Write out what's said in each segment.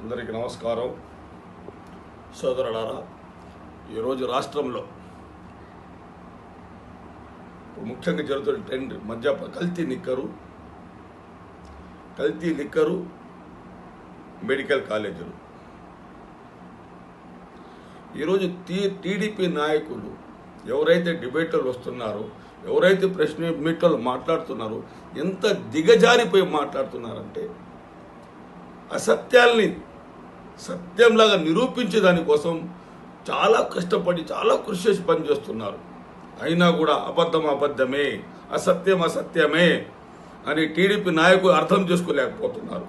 అందరికీ నమస్కారం. సోదరులారా ఈరోజు రాష్ట్రంలో ముఖ్యంగా జరుగుతున్న ట్రెండ్ మధ్య కల్తీ నిక్కరు కల్తీ నిక్కరు మెడికల్ కాలేజీలు. ఈరోజు టీ టీడీపీ నాయకులు ఎవరైతే డిబేట్లు వస్తున్నారో ఎవరైతే ప్రశ్న మీట్లో మాట్లాడుతున్నారో ఎంత దిగజారిపోయి మాట్లాడుతున్నారంటే అసత్యాల్ని సత్యంలాగా నిరూపించే దానికోసం చాలా కష్టపడి చాలా కృషి చేసి పనిచేస్తున్నారు. అయినా కూడా అబద్ధం అబద్ధమే అసత్యం అసత్యమే అని టీడీపీ నాయకులు అర్థం చేసుకోలేకపోతున్నారు.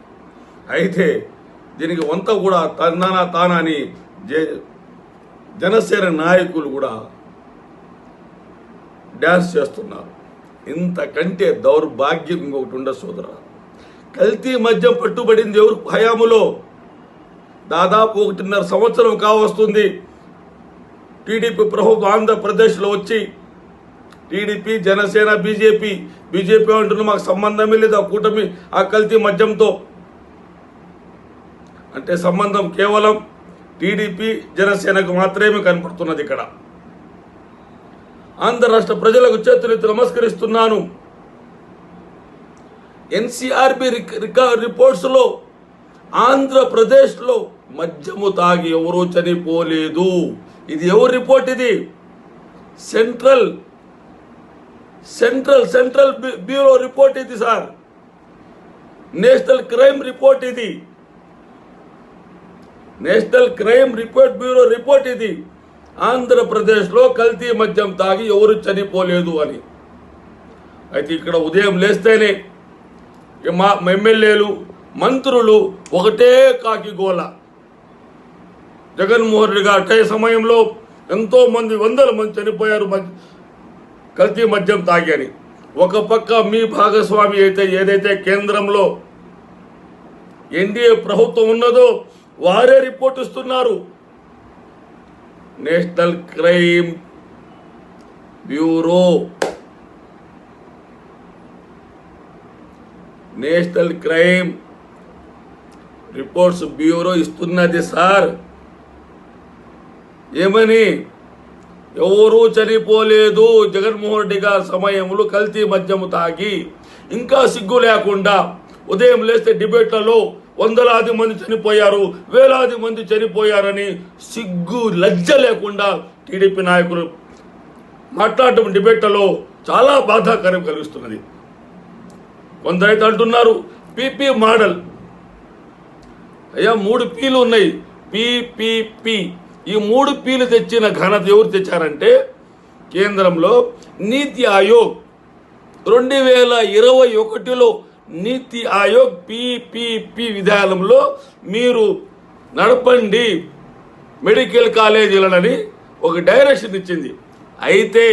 అయితే దీనికి వంత కూడా తన్నానా తానా అని జనసేన నాయకులు కూడా డ్యాన్స్ చేస్తున్నారు. ఇంతకంటే దౌర్భాగ్యం ఇంకొకటి ఉండ సోదర. కల్తీ మద్యం పట్టుబడింది ఎవరు? హయాములో దాదాపు ఒకటిన్నర సంవత్సరం కావస్తుంది. టీడీపీ ప్రభుత్వం ఆంధ్రప్రదేశ్లో వచ్చి టీడీపీ జనసేన బీజేపీ బీజేపీ అంటున్న మాకు సంబంధమే లేదు ఆ కూటమి ఆ కల్తీ మద్యంతో. అంటే సంబంధం కేవలం టీడీపీ జనసేనకు మాత్రమే కనపడుతున్నది ఇక్కడ. ఆంధ్ర రాష్ట్ర ప్రజలకు చేతులెత్తి నమస్కరిస్తున్నాను. ఎన్సీఆర్బి రిపోర్ట్స్లో ఆంధ్రప్రదేశ్లో మద్యము తాగి ఎవరూ చనిపోలేదు. ఇది ఎవరు రిపోర్ట్ ఇది? Central central central bureau report ఇది సార్. నేషనల్ క్రైమ్ రిపోర్ట్ ఇది. National crime report bureau report ఇది. ఆంధ్రప్రదేశ్లో కల్తీ మద్యం తాగి ఎవరు చనిపోలేదు అని. అయితే ఇక్కడ ఉదయం లేస్తేనే మా ఎమ్మెల్యేలు మంత్రులు ఒకటే కాకిగోళ జగన్మోహన్ రెడ్డి గారు అటే సమయంలో ఎంతో మంది వందల మంది చనిపోయారు కల్తీ మద్యం తాగని. ఒక పక్క మీ భాగస్వామి అయితే ఏదైతే కేంద్రంలో ఎన్డీఏ ప్రభుత్వం ఉన్నదో వారే రిపోర్ట్ ఇస్తున్నారు. National crime bureau. National crime reports bureau ఇస్తున్నది సార్. ఏమని? ఎవరూ చనిపోలేదు. జగన్మోహన్ రెడ్డి గారి సమయంలో కల్తీ మద్యము తాగి ఇంకా సిగ్గు లేకుండా ఉదయం లేస్తే డిబేట్లలో వందలాది మంది చనిపోయారు వేలాది మంది చనిపోయారని సిగ్గు లజ్జ లేకుండా టీడీపీ నాయకులు మాట్లాడటం డిబేట్లలో చాలా బాధాకరం కలిగిస్తున్నది. కొందరైతే అంటున్నారు పీపీ మోడల్ అయ్యా మూడు పీలు ఉన్నాయి. పిపిపి ఈ మూడు పీలు తెచ్చిన ఘనత ఎవరు తెచ్చారంటే కేంద్రంలో నీతి ఆయోగ్. రెండు వేల ఇరవై ఒకటిలో నీతి ఆయోగ్ పిపిపి విధానంలో మీరు నడపండి. మెడికల్ కాలేజీలనని ఒక డైరెక్షన్ ఇచ్చింది. అయితే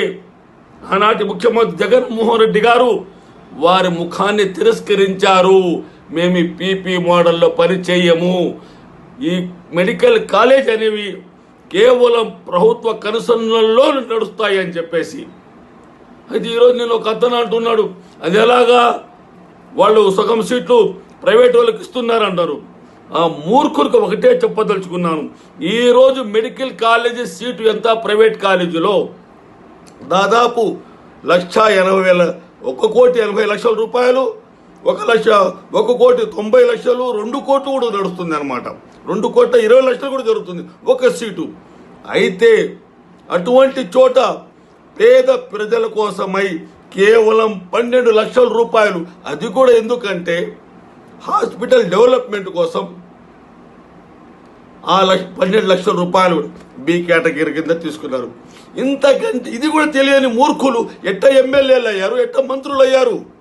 ఆనాటి ముఖ్యమంత్రి జగన్మోహన్ రెడ్డి గారు వారి ముఖాన్ని తిరస్కరించారు. మేము పీపీ మోడల్లో పని చేయము ఈ మెడికల్ కాలేజ్ అనేవి కేవలం ప్రభుత్వ కనుసన్నల్లో నడుస్తాయి అని చెప్పేసి. అయితే ఈరోజు నేను ఒక అతను అంటున్నాడు. అది ఎలాగా? వాళ్ళు సగం సీట్లు ప్రైవేట్ వాళ్ళకి ఇస్తున్నారంటారు. ఆ మూర్ఖులకు ఒకటే చెప్పదలుచుకున్నాను. ఈరోజు మెడికల్ కాలేజీ సీటు ఎంత? ప్రైవేట్ కాలేజీలో దాదాపు లక్ష ఎనభై వేల ఒక కోటి ఎనభై లక్షల రూపాయలు ఒక లక్ష ఒక కోటి తొంభై లక్షలు రెండు కోట్లు కూడా నడుస్తుంది అనమాట రెండు కోట్ల ఇరవై లక్షలు కూడా జరుగుతుంది. ఒక సీటు. అయితే అటువంటి చోట పేద ప్రజల కోసమై కేవలం పన్నెండు లక్షల రూపాయలు. అది కూడా ఎందుకంటే హాస్పిటల్ డెవలప్మెంట్ కోసం ఆ లక్ష పన్నెండు లక్షల రూపాయలు బి కేటగిరీ కింద తీసుకున్నారు. ఇంతకంటే ఇది కూడా తెలియని మూర్ఖులు ఎట్ట ఎమ్మెల్యేలు అయ్యారు ఎట్ట మంత్రులు అయ్యారు?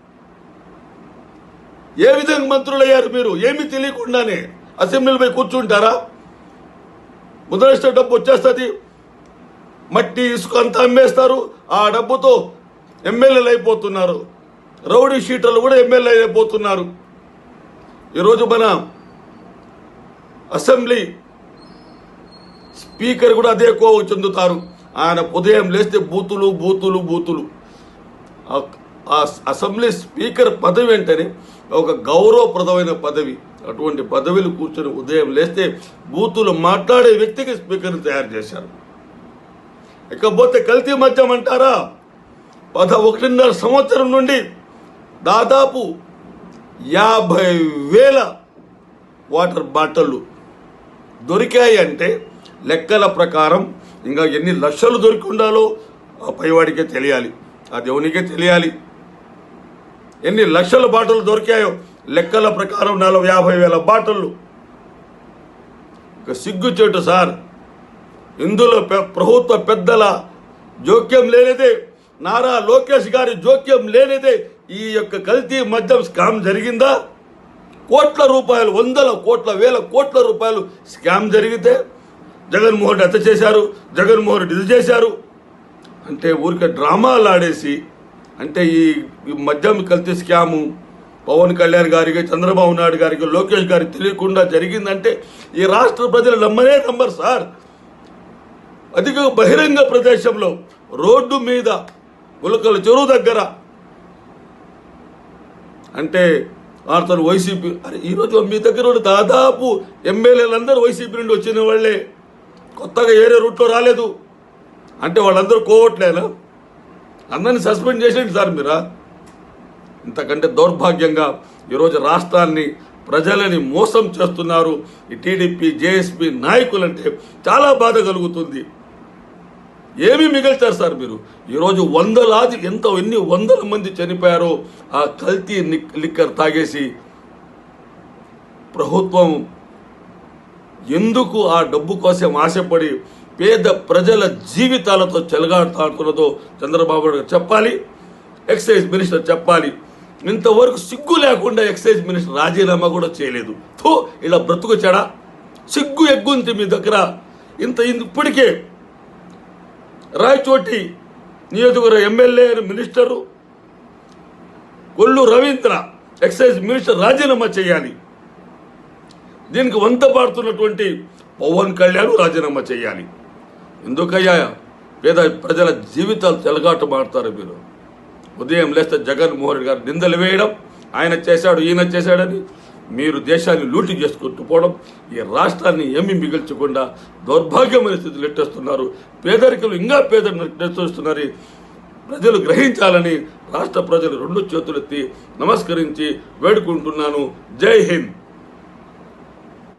ఏ విధంగా మంత్రులు అయ్యారు మీరు? ఏమీ తెలియకుండానే అసెంబ్లీలో కూర్చుంటారా? ముద్రష్ట డబ్బు వచ్చేస్తుంది. మట్టి ఇసుక అంతా అమ్మేస్తారు. ఆ డబ్బుతో ఎమ్మెల్యేలు అయిపోతున్నారు. రౌడీ షీటర్లు కూడా ఎమ్మెల్యే అయిపోతున్నారు. ఈరోజు మన అసెంబ్లీ స్పీకర్ కూడా అదే కోవ చెందుతారు. ఆయన ఉదయం లేస్తే బూతులు బూతులు బూతులు. అసెంబ్లీ స్పీకర్ పదవి వెంటనే ఒక గౌరవప్రదమైన పదవి. అటువంటి పదవిలు కూర్చొని ఉదయం లేస్తే బూతులు మాట్లాడే వ్యక్తికి స్పీకర్ని తయారు చేశారు. ఇకపోతే కల్తీ మద్యం అంటారా? పద ఒకటిన్నర సంవత్సరం నుండి దాదాపు యాభై వేల వాటర్ బాటిళ్ళు దొరికాయి అంటే లెక్కల ప్రకారం ఇంకా ఎన్ని లక్షలు దొరికి ఉండాలో ఆ పైవాడికే తెలియాలి. ఆ దేవునికే తెలియాలి. ఎన్ని లక్షల బాటలు దొరికాయో లెక్కల ప్రకారం నలభై యాభై వేల బాటలు. సిగ్గుచేటు సార్ ఇందులో పె- ప్రభుత్వ పెద్దల జోక్యం లేనిదే నారా లోకేష్ గారి జోక్యం లేనిదే ఈ యొక్క కల్తీ మద్యం స్కామ్ జరిగిందా? కోట్ల రూపాయలు వందల కోట్ల వేల కోట్ల రూపాయలు స్కామ్ జరిగితే జగన్మోహన్ రెడ్డి చేశారు జగన్మోహన్ రెడ్డి ఇది చేశారు. అంటే ఊరికే డ్రామాలు ఆడేసి అంటే ఈ ఈ మద్యం కల్తీ స్కాము పవన్ కళ్యాణ్ గారికి చంద్రబాబు నాయుడు గారికి లోకేష్ గారికి తెలియకుండా జరిగిందంటే ఈ రాష్ట్ర ప్రజలు నమ్మనే నమ్మరు సార్. అధిక బహిరంగ ప్రదేశంలో రోడ్డు మీద గులకల చెరువు దగ్గర. అంటే అతను వైసీపీ అరే ఈరోజు మీ దగ్గర దాదాపు ఎమ్మెల్యేలందరూ వైసీపీ నుండి వచ్చిన వాళ్ళే. కొత్తగా ఏరే రూట్లో రాలేదు. అంటే వాళ్ళందరూ కోవట్లేనా? అందరిని సస్పెండ్ చేసేయండి సార్ మీరా? ఇంతకంటే దౌర్భాగ్యంగా ఈరోజు రాష్ట్రాన్ని ప్రజలని మోసం చేస్తున్నారు ఈ టీడీపీ జేఎస్పీ నాయకులంటే చాలా బాధ కలుగుతుంది. ఏమి మిగల్చారు సార్ మీరు? ఈరోజు వందలాది ఎంత ఎన్ని వందల మంది చనిపోయారో ఆ కల్తీ నిక్- లిక్కర్ తాగేసి ప్రభుత్వం ఎందుకు ఆ డబ్బు కోసం ఆశపడి పేద ప్రజల జీవితాలతో చెలగాడుతున్నదో చంద్రబాబు నాయుడు చెప్పాలి ఎక్సైజ్ మినిస్టర్ చెప్పాలి. ఇంతవరకు సిగ్గు లేకుండా ఎక్సైజ్ మినిస్టర్ రాజీనామా కూడా చేయలేదు. తో ఇలా బ్రతుకు చెడా సిగ్గు ఎగ్గుంది మీ దగ్గర. ఇంత ఇంత- ఇప్పటికే రాయచోటి నియోజకవర్గ MLA minister Kollu Ravindra excise minister రాజీనామా చేయాలి. దీనికి వంత పాడుతున్నటువంటి పవన్ కళ్యాణ్ రాజీనామా చేయాలి. ఎందుకయ్యా? పేద ప్రజల జీవితాలు తెలగాట మాడతారు మీరు. ఉదయం లేస్తే జగన్మోహన్ గారు నిందలు వేయడం ఆయన చేశాడు ఈయన చేశాడని మీరు దేశాన్ని లూటి చేసుకుంటూ పోవడం ఈ రాష్ట్రాన్ని ఏమి మిగిల్చకుండా దౌర్భాగ్యమైన స్థితిలో ఎట్టేస్తున్నారు. పేదరికలు ఇంకా పేద నెట్టేస్తున్నారు ప్రజలు గ్రహించాలని రాష్ట్ర ప్రజలు రెండు చేతులెత్తి నమస్కరించి వేడుకుంటున్నాను. జై హింద్.